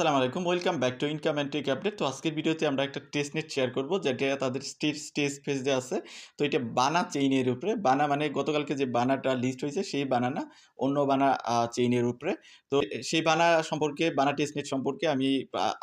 আসসালামু আলাইকুম। Welcome back to income and tech update তো আজকের ভিডিওতে আমরা একটা টেস্ট নেট শেয়ার করব, যেটা তাদের স্টেজ স্টেজ পেজে আছে। তো এটা বানা চেইনের উপরে। বানা মানে গতকালকে যে বানাটা লিস্ট হয়েছে, সেই বানানা অন্য বানা চেইনের উপরে। তো সেই বানা সম্পর্কে, বানা টেস্ট নেট সম্পর্কে আমি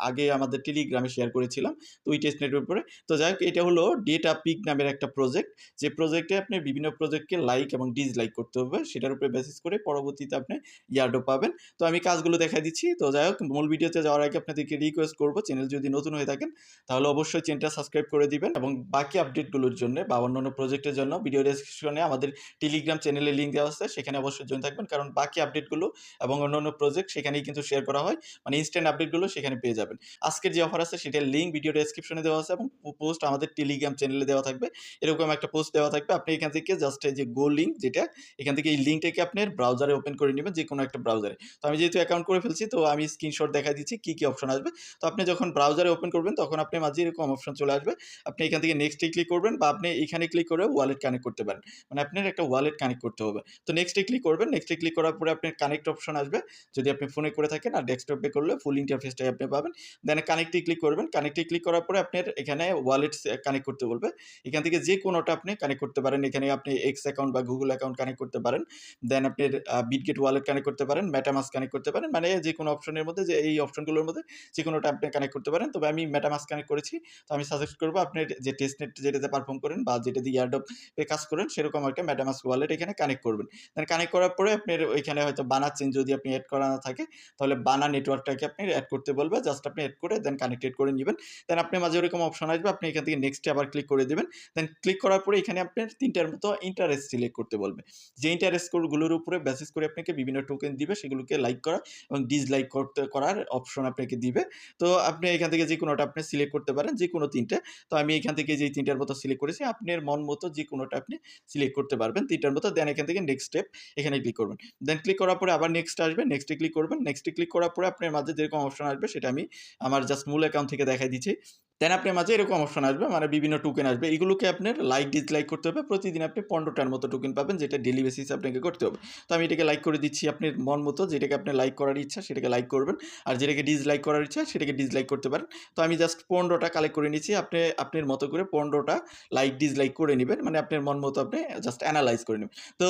আগে আমাদের টেলিগ্রামে শেয়ার করেছিলাম, তো ওই টেস্ট নেটের উপরে। তো যাই হোক, এটা হলো ডেটা পিক নামের একটা প্রজেক্ট যে প্রজেক্টে আপনি বিভিন্ন প্রজেক্টকে লাইক এবং ডিসলাইক করতে হবে, সেটার উপরে বেসিস করে পরবর্তীতে আপনি ইয়ার্ডও পাবেন। তো আমি কাজগুলো দেখা দিচ্ছি। তো যাই হোক, মূল ভিডিওতে যাওয়ার আগে আপনাদেরকে রিকোয়েস্ট করব চ্যানেল যদি নতুন হয়ে থাকেন, তাহলে অবশ্যই চ্যানেলটা সাবস্ক্রাইব করে দিবেন এবং বাকি আপডেটগুলোর জন্য বা অন্যান্য প্রজেক্টের জন্য ভিডিও ডেসক্রিপশনে আমাদের টেলিগ্রাম চ্যানেলের লিঙ্ক দেওয়া আছে, সেখানে অবশ্যই জয়েন থাকবেন। কারণ বাকি আপডেটগুলো এবং অন্যান্য প্রজেক্ট সেখানেই কিন্তু শেয়ার করা হয় মানে ইনস্ট্যান্ট আপডেটগুলো সেখানে পেয়ে যাবেন। আজকের যে অফার আছে, সেটার লিঙ্ক ভিডিও ডেসক্রিপশনে দেওয়া আছে এবং পোস্ট আমাদের টেলিগ্রাম চ্যানেলে দেওয়া থাকবে। এরকম একটা পোস্ট দেওয়া থাকবে, আপনি এখান থেকে জাস্ট এই যে গো লিঙ্ক যেটা, এখান থেকে এই লিঙ্কটাকে আপনার ব্রাউজারে ওপেন করে নেবেন যে কোনো একটা ব্রাউজারে তো আমি যেহেতু অ্যাকাউন্ট করে ফেলছি, তো আমি স্ক্রিনশট দেখা দিচ্ছি কী কী অপশন আসবে? তো আপনি যখন ব্রাউজারে ওপেন করবেন, তখন আপনি মাঝে এরকম অপশন চলে আসবে। আপনি এখান থেকে নেক্সটে ক্লিক করবেন বা আপনি এখানে ক্লিক করে ওয়ালেট কানেক্ট করতে পারেন। মানে আপনার একটা ওয়ালেট কানেক্ট করতে হবে। তো নেক্সটে ক্লিক করবেন নেক্সটে ক্লিক করার পরে আপনার কানেক্ট অপশন আসবে। যদি আপনি ফোনে করে থাকেন আর ডেস্কটপে করলে ফুল ইন্টারফেসটাই আপনি পাবেন। দেন কানেক্টে ক্লিক করবেন। কানেক্টে ক্লিক করার পরে আপনার এখানে ওয়ালেট কানেক্ট করতে বলবে। এখান থেকে যে কোনোটা আপনি কানেক্ট করতে পারেন। এখানে আপনি এক্স অ্যাকাউন্ট বা গুগল অ্যাকাউন্ট কানেক্ট করতে পারেন। দেন আপনার বিটগেট ওয়ালেট কানেক্ট করতে পারেন। ম্যাটামাস কানেক্ট করতে পারেন। মানে যে কোনো অপশনের মধ্যে যে এই অপশনগুলোর মধ্যে যে কোনোটা আপনি কানেক্ট করতে পারেন। তবে আমি মেটামাস কানেক্ট করেছি। তো আমি সাজেস্ট করব আপনি যে টেস্ট নেট যেটাতে পারফর্ম করেন বা যেটা দিয়ে ইয়ারডপে কাজ করেন, সেরকম একটা মেটামাস ওয়ালেট এখানে কানেক্ট করবেন। দেন কানেক্ট করার পরে আপনার ওইখানে হয়তো বানাচ্ছেন যদি আপনি অ্যাড করা না থাকে, তাহলে বানা নেটওয়ার্কটাকে আপনি অ্যাড করতে বলবে। জাস্ট আপনি অ্যাড করে দেন কানেক্টেড করে নেবেন। দেন আপনি মাঝে ওরকম অপশন আসবে, আপনি এখান থেকে নেক্সটে আবার ক্লিক করে দেবেন। দেন ক্লিক করার পরে এখানে আপনার তিনটার মতো ইন্টারেস্ট সিলেক্ট করতে বলবে। যে ইন্টারেস্ট কোডগুলোর উপরে বেসিস করে আপনাকে বিভিন্ন টোকেন দিবে, সেগুলোকে লাইক করা এবং ডিসলাইক করতে, করার অপশন আপনাকে দিবে। তো আপনি এখান থেকে যে কোনোটা আপনি সিলেক্ট করতে পারেন যে কোনো তিনটে। তো আমি এখান থেকে যে তিনটার মতো সিলেক্ট করেছি, আপনার মন মতো যে কোনোটা আপনি সিলেক্ট করতে পারবেন। তিনটার মতো দেন এখান থেকে নেক্সট স্টেপ এখানে ক্লিক করবেন। দেন ক্লিক করার পরে আবার নেক্সট আসবে নেক্সটে ক্লিক করবেন। নেক্সটে ক্লিক করার পরে আপনার মাঝে যেরকম অপশন আসবে, সেটা আমি আমার জাস্ট মূল অ্যাকাউন্ট থেকে দেখাই দিচ্ছি। দেন আপনার মাঝে এরকম অপশন আসবে মানে বিভিন্ন টোকেন আসবে, এগুলোকে আপনার লাইক ডিসলাইক করতে হবে, প্রতিদিন আপনি পনেরোটার মতো টোকেন পাবেন, যেটা ডেলি বেসিসে আপনাকে করতে হবে। তো আমি এটাকে লাইক করে দিচ্ছি আপনার মন মতো, যেটাকে আপনি লাইক করার ইচ্ছা, সেটাকে লাইক করবেন। আর যেটাকে ডিসলাইক করার ইচ্ছা, সেটাকে ডিসলাইক করতে পারেন। তো আমি জাস্ট পনেরোটা কালেক্ট করে নিচ্ছি, আপনি, আপনার মতো করে পনেরোটা লাইক ডিসলাইক করে নেবেন মানে আপনার মন মতো আপনি জাস্ট অ্যানালাইজ করে নেবেন। তো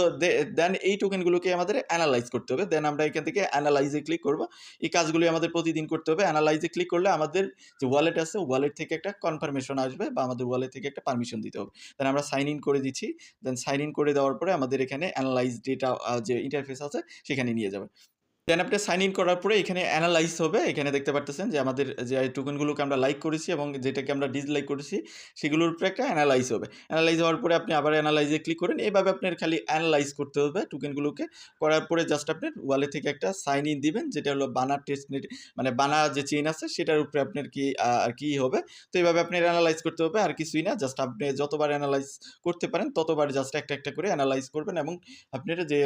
দেন এই টোকেনগুলোকে আমাদের অ্যানালাইজ করতে হবে। দেন আমরা এখান থেকে অ্যানালাইজে ক্লিক করব। এই কাজগুলি আমাদের প্রতিদিন করতে হবে। অ্যানালাইজে ক্লিক করলে আমাদের যে ওয়ালেট আছে ওয়ালেট থেকে একটা কনফার্মেশন আসবে বা আমাদের ওয়ালেট থেকে একটা পারমিশন দিতে হবে। দেন আমরা সাইন ইন করে দিচ্ছি। দেন সাইন ইন করে দেওয়ার পরে আমাদের এখানে অ্যানালাইজ ডেটা যে ইন্টারফেস আছে, সেখানে নিয়ে যাবে। দেন আপনি সাইন ইন করার পরে এখানে অ্যানালাইজ হবে। এখানে দেখতে পারতেছেন যে আমাদের যে টোকেনগুলোকে আমরা লাইক করেছি এবং যেটাকে আমরা ডিসলাইক করেছি, সেগুলোর উপরে একটা অ্যানালাইজ হবে। অ্যানালাইজ হওয়ার পরে আপনি আবার অ্যানালাইজে ক্লিক করেন। এইভাবে আপনার খালি অ্যানালাইজ করতে হবে টোকেনগুলোকে করার পরে জাস্ট আপনার ওয়ালে থেকে একটা সাইন ইন দিবেন, যেটা হলো বানা টেস্ট মানে বানা যে চেইন আছে, সেটার উপরে আপনার কি আর কি হবে। তো এইভাবে আপনার অ্যানালাইজ করতে হবে, আর কিছুই না। জাস্ট আপনি যতবার অ্যানালাইজ করতে পারেন, ততবার জাস্ট একটা একটা করে অ্যানালাইজ করবেন এবং আপনার যে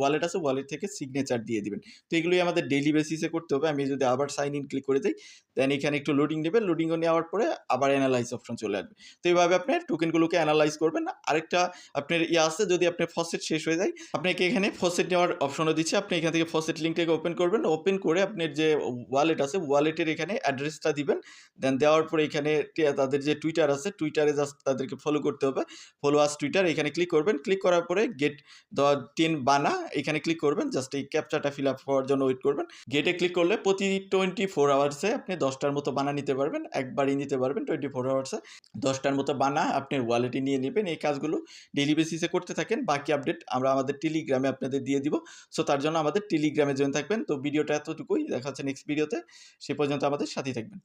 ওয়ালেট আছে ওয়ালেট থেকে সিগনেচার দিয়ে দিবেন। তো এগুলোই আমাদের ডেইলি বেসিসে করতে হবে। আমি যদি আবার সাইন ইন ক্লিক করে দিই দেন এখানে একটু লোডিং নেবেন। লোডিং নেওয়ার পরে আবার অ্যানালাইজ অপশন চলে আসবে। তো এইভাবে আপনার টোকেনগুলোকে অ্যানালাইজ করবেন। আরেকটা আপনার ইয়ে আছে, যদি আপনার ফসেট শেষ হয়ে যায়, আপনাকে এখানে ফসেট নেওয়ার অপশনও দিচ্ছে। আপনি এখান থেকে ফসেট লিঙ্কটাকে ওপেন করবেন। ওপেন করে আপনার যে ওয়ালেট আছে ওয়ালেটের এখানে অ্যাড্রেসটা দিবেন। দেন দেওয়ার পরে এখানে তাদের যে টুইটার আছে টুইটারে জাস্ট তাদেরকে ফলো করতে হবে। ফলো আস টুইটার এখানে ক্লিক করবেন। ক্লিক করার পরে গেট দ্য টেন বানা, এখানে ক্লিক করবেন। জাস্ট এই ক্যাপচাটা ফিল আপ হওয়ার জন্য ওয়েট করবেন। গেটে ক্লিক করলে প্রতি টোয়েন্টি ফোর আওয়ার্সে আপনি দশটার মতো বানা নিতে পারবেন। একবারই নিতে পারবেন টোয়েন্টি ফোর আওয়ার্সে দশটার মতো বানা আপনি ওয়ালেটে নিয়ে নেবেন। এই কাজগুলো ডেলি বেসিসে করতে থাকেন। বাকি আপডেট আমরা আমাদের টেলিগ্রামে আপনাদের দিয়ে দিব। সো তার জন্য আমাদের টেলিগ্রামে জয়েন থাকবেন। তো ভিডিওটা এতটুকুই। দেখা হচ্ছে নেক্সট ভিডিওতে সে পর্যন্ত আমাদের সাথেই থাকবেন।